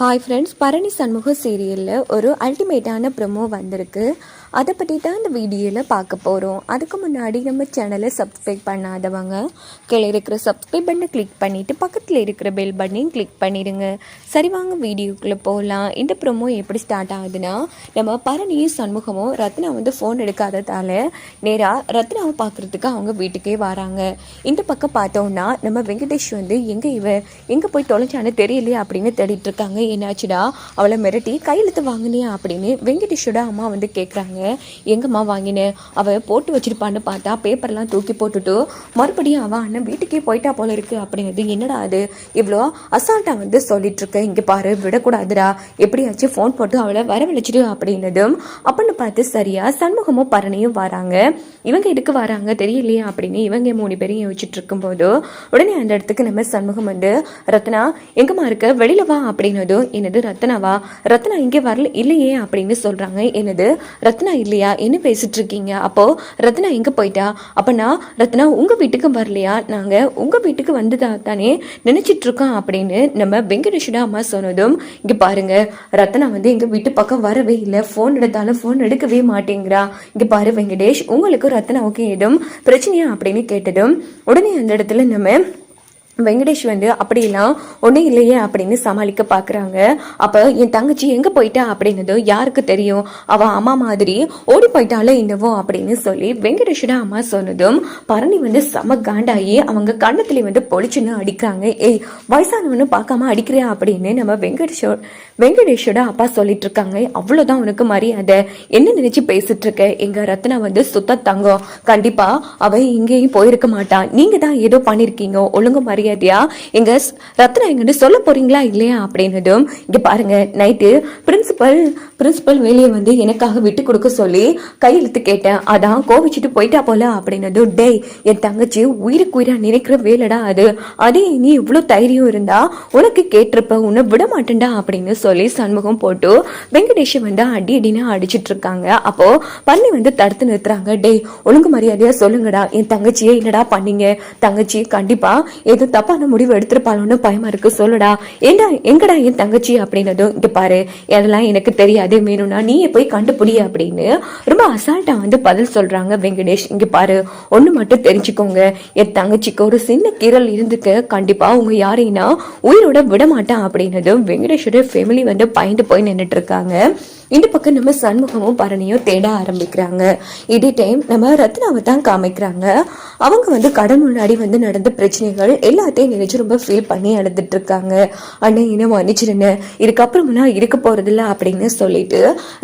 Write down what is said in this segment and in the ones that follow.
Hi friends Bharani Shanmuga சீரியலில் ஒரு அல்டிமேட்டான promo வந்திருக்கு. அதை பற்றி தான் இந்த வீடியோவில் பார்க்க போகிறோம் அதுக்கு முன்னாடி நம்ம சேனலை சப்ஸ்கிரைப் பண்ணாதவங்க கீழே இருக்கிற சப்ஸ்கிரைப் பண்ணை கிளிக் பண்ணிவிட்டு பக்கத்தில் இருக்கிற பெல் பட்டனையும் கிளிக் பண்ணிடுங்க. சரி வாங்க வீடியோக்குள்ளே போகலாம் இந்த ப்ரொமோ எப்படி ஸ்டார்ட் ஆகுதுன்னா நம்ம பரணியும் சண்முகமும் ரத்னா வந்து ஃபோன் எடுக்காததால் நேராக ரத்னாவை பார்க்குறதுக்கு அவங்க வீட்டுக்கே வராங்க. இந்த பக்கம் பார்த்தோம்னா நம்ம வெங்கடேஷ் வந்து எங்கே இவ? எங்கே போய் தொலைஞ்சான்னு தெரியலையே அப்படின்னு தேடிட்டு இருக்காங்க. என்னாச்சுடா? அவளை மிரட்டி கையெழுத்து வாங்கினியா அப்படின்னு வெங்கடேஷோட அம்மா வந்து கேட்குறாங்க எங்கம்மா வாங்கினேன் அவள் போட்டு வச்சிருப்பான்னு பார்த்தா பேப்பர்லாம் தூக்கி போட்டுட்டு மறுபடியும் அவன் அண்ணன் வீட்டுக்கே போயிட்டா போல இருக்கு அப்படிங்கிறது என்னடா அது? இவ்வளோ அசால்ட்டாக வந்து சொல்லிட்டு இருக்க. இங்கே பாரு விடக்கூடாதுடா. எப்படியாச்சும் ஃபோன் போட்டு அவளை வரவழைச்சிடு அப்படின்னதும் அப்படின்னு பார்த்து சரியா சண்முகமும் பரணியும் வராங்க. இவங்க எதுக்கு வராங்க தெரியலையே அப்படின்னு இவங்க மூணு பேரையும் யோசிச்சுட்டு இருக்கும்போது உடனே அந்த இடத்துக்கு நம்ம சண்முகம் வந்து ரத்னா எங்கம்மா இருக்க? வெளியில வா அப்படின்னதும் என்னது ரத்னாவா? ரத்னா இங்கே வரல இல்லையே அப்படின்னு சொல்கிறாங்க என்னது? ரத்னா இல்லையா? என்ன பேசிட்டு இருக்கீங்க அப்போது ரத்னா எங்கே போயிட்டா? அப்போனா ரத்னா உங்கள் வீட்டுக்கு வரலையா? நாங்கள் உங்கள் வீட்டுக்கு வந்ததா தானே நினச்சிட்ருக்கோம் அப்படின்னு நம்ம வெங்கடேஷோட அம்மா சொன்னதும் இங்கே பாருங்க ரத்னா வந்து எங்கள் வீட்டு பக்கம் வரவே இல்லை. ஃபோன் எடுத்தாலும் ஃபோன் எடுக்கவே மாட்டேங்கிறா. இங்கே பாரு வெங்கடேஷ் உங்களுக்கு ரத்னாவுக்கு எதுவும் பிரச்சனையா அப்படின்னு கேட்டதும் உடனே அந்த இடத்துல நம்ம வெங்கடேஷ் வந்து அப்படிலாம் ஒன்றும் இல்லையே அப்படின்னு சமாளிக்க பார்க்குறாங்க அப்போ என் தங்கச்சி எங்கே போயிட்டா? அப்படின்னது யாருக்கு தெரியும்? அவள் அம்மா மாதிரி ஓடி போயிட்டாலே என்னவோ? அப்படின்னு சொல்லி வெங்கடேஷோட அம்மா சொன்னதும் பரணி வந்து செம காண்டாகி அவங்க கண்ணத்துலேயே வந்து பொழிச்சுன்னு அடிக்கிறாங்க. ஏய் வயசானவனு பார்க்காம அடிக்கிறியா? அப்படின்னு நம்ம வெங்கடேஷோ வெங்கடேஷோட அப்பா சொல்லிட்டு இருக்காங்க அவ்வளோதான் உனக்கு மரியாதை. என்ன நினைச்சு பேசிட்டு இருக்க எங்க ரத்னா வந்து சுத்த தங்கம். கண்டிப்பா அவ இங்கேயும் போயிருக்க மாட்டான் நீங்க தான் ஏதோ பண்ணிருக்கீங்க. ஒழுங்கு மரியாதையா? எங்க ரத்னா எங்கன்னு சொல்ல போறீங்களா இல்லையா அப்படின்னதும் இங்க பாருங்க நைட்டு பிரின்சிபல் பிரின்சிபல் வேலையை வந்து எனக்காக விட்டு கொடுக்க சொல்லி கையெழுத்து கேட்டேன். அதான் கோவிச்சுட்டு போயிட்டா போல அப்படின்னதும் டேய் என் தங்கச்சி உயிருக்கு உயிரா நினைக்கிற வேலைடா அது. அதே நீ இவ்வளோ தைரியம் இருந்தா உனக்கு கேட்டிருப்ப உன்னை விட மாட்டேன்டா அப்படின்னு சொல்லி சண்முகம் போட்டு வெங்கடேஷ் வந்து அடி அடின்னு அடிச்சிட்டு இருக்காங்க அப்போ பண்ணி வந்து தடுத்து நிறுத்துறாங்க. டேய் ஒழுங்கு மரியாதையா சொல்லுங்கடா. என் தங்கச்சியே என்னடா பண்ணீங்க? தங்கச்சி கண்டிப்பா ஏதோ தப்பான முடிவு எடுத்திருப்பாளோன்னு பயமா இருக்கு. சொல்லுடா. ஏண்டா எங்கடா என் தங்கச்சி அப்படின்னதும் இங்க பாரு அதெல்லாம் எனக்கு தெரியாது வேணும்னா நீயே போய் கண்டுபிடி அப்படின்னு ரொம்ப அசால்ட்டா வந்து பதில் சொல்றாங்க வெங்கடேஷ். இங்க பாரு ஒண்ணு மட்டும் தெரிஞ்சுக்கோங்க. என் தங்கச்சிக்கு ஒரு சின்ன கீரல் இருந்துக்க கண்டிப்பா உங்க யாரையும் உயிரோட விட மாட்டேன் அப்படின்னதும் வெங்கடேஷோட ஃபேமிலி வந்து பயந்து போய் நின்றுட்டு இருக்காங்க இந்த பக்கம் நம்ம சண்முகமும் பரணியும் தேட ஆரம்பிக்கிறாங்க. இதே டைம் நம்ம ரத்னாவை தான் காமிக்கிறாங்க. அவங்க வந்து கடன் முன்னாடி வந்து நடந்த பிரச்சனைகள் எல்லாத்தையும் நினைச்சு ரொம்ப ஃபீல் பண்ணி அழுதுட்டு இருக்காங்க அண்ணன் என்ன மன்னிச்சிருங்க இதுக்கப்புறமெல்லாம் இருக்க போறதில்ல அப்படின்னு சொல்லிட்டு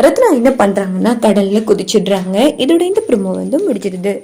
ரத்னா என்ன பண்றாங்கன்னா கடல்ல குதிச்சிடுறாங்க. இதோட இந்த ப்ரோமோ வந்து முடிச்சிடுது